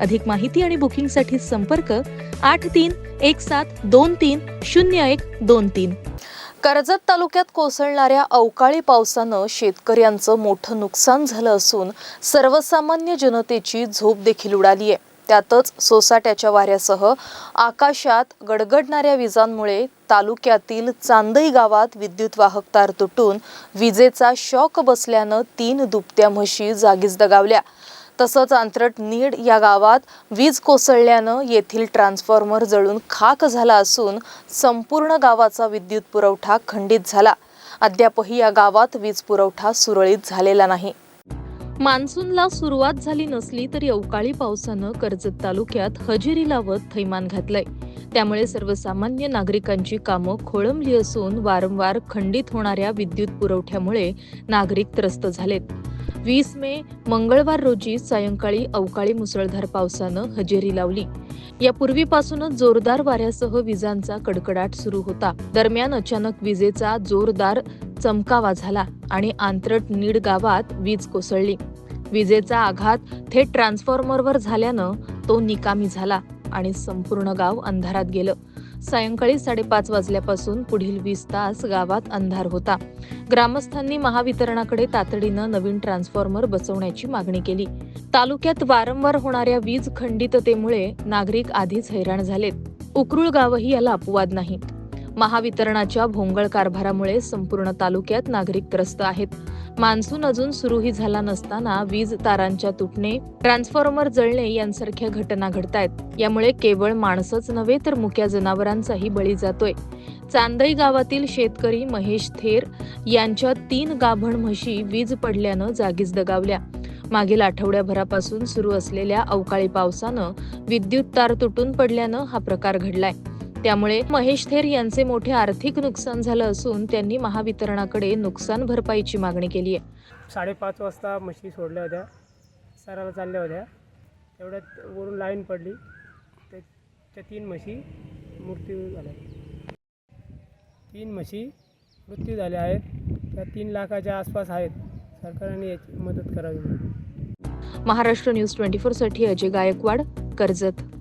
अधिक माहिती आणि बुकिंगसाठी संपर्क आठ तीन एक सात दोन तीन शून्य एक दोन तीन. कर्जत तालुक्यात कोसळणाऱ्या अवकाळी पावसानं शेतकऱ्यांचं मोठं नुकसान झालं असून सर्वसामान्य जनतेची झोप देखील उडाली आहे. त्यातच सोसाट्याच्या वाऱ्यासह आकाशात गडगडणाऱ्या विजांमुळे तालुक्यातील चांदई गावात विद्युत वाहक तार तुटून विजेचा शॉक बसल्यानं तीन दुपत्या म्हशी जागीच दगावल्या. तसंच अंतरट नीड या गावात वीज कोसळल्यानं येथील ट्रान्सफॉर्मर जळून खाक झाला असून संपूर्ण गावाचा विद्युत पुरवठा खंडित झाला. अद्यापही या गावात वीज पुरवठा सुरळीत झालेला नाही. मान्सूनला सुरुवात झाली नसली तरी अवकाळी पावसानं कर्जत तालुक्यात हजेरी लावत थैमान घातलंय. त्यामुळे सर्वसामान्य नागरिकांची कामं खोळंबली असून वारंवार खंडित होणाऱ्या विद्युत पुरवठ्यामुळे नागरिक त्रस्त झालेत. वीस मे मंगळवार रोजी सायंकाळी अवकाळी मुसळधार पावसानं हजेरी लावली. यापूर्वीपासूनच जोरदार वाऱ्यासह विजांचा कडकडाट सुरू होता. दरम्यान अचानक विजेचा जोरदार चमकावा झाला आणि आंतरट नीड गावात वीज कोसळली. विजेचा आघात थेट ट्रान्सफॉर्मरवर झाल्यानं तो निकामी झाला आणि संपूर्ण गाव अंधारात गेलं. सायंकाळी साडेपाच वाजल्यापासून पुढील वीस तास गावात अंधार होता. ग्रामस्थांनी महावितरणाकडे तातडीनं नवीन ट्रान्सफॉर्मर बसवण्याची मागणी केली. तालुक्यात वारंवार होणाऱ्या वीज खंडिततेमुळे नागरिक आधीच हैराण झालेत. उकरूळ गावही याला अपवाद नाही. महावितरणाच्या भोंगळ कारभारामुळे संपूर्ण तालुक्यात नागरिक त्रस्त आहेत. मान्सून अजून सुरूही झाला नसताना वीज तारांच्या तुटणे ट्रान्सफॉर्मर जळणे यांसारख्या घटना घडतायत. यामुळे केवळ माणसंच नव्हे तर मुक्या जनावरांचाही बळी जातोय. चांदई गावातील शेतकरी महेश थेर यांच्या तीन गाभण म्हशी वीज पडल्यानं जागीच दगावल्या. मागील आठवड्याभरापासून सुरू असलेल्या अवकाळी पावसानं विद्युत तार तुटून पडल्यानं हा प्रकार घडलाय. त्यामुळे महेश थेर यांचे मोठे आर्थिक नुकसान झालं असून त्यांनी महावितरणाकडे नुकसान भरपाईची मागणी केली आहे. साडेपाच वाजता म्हशी सोडल्या होत्या. सराला चालल्या होत्या. तेवढ्यात वरून लाईन पडली. ते त्या तीन म्हशी मृत्यू झाल्या. तीन म्हशी मृत्यू झाल्या आहेत. त्या तीन लाखाच्या आसपास आहेत. सरकारने याची मदत करावी महाराष्ट्र न्यूज ट्वेंटी फोरसाठी अजय गायकवाड कर्जत.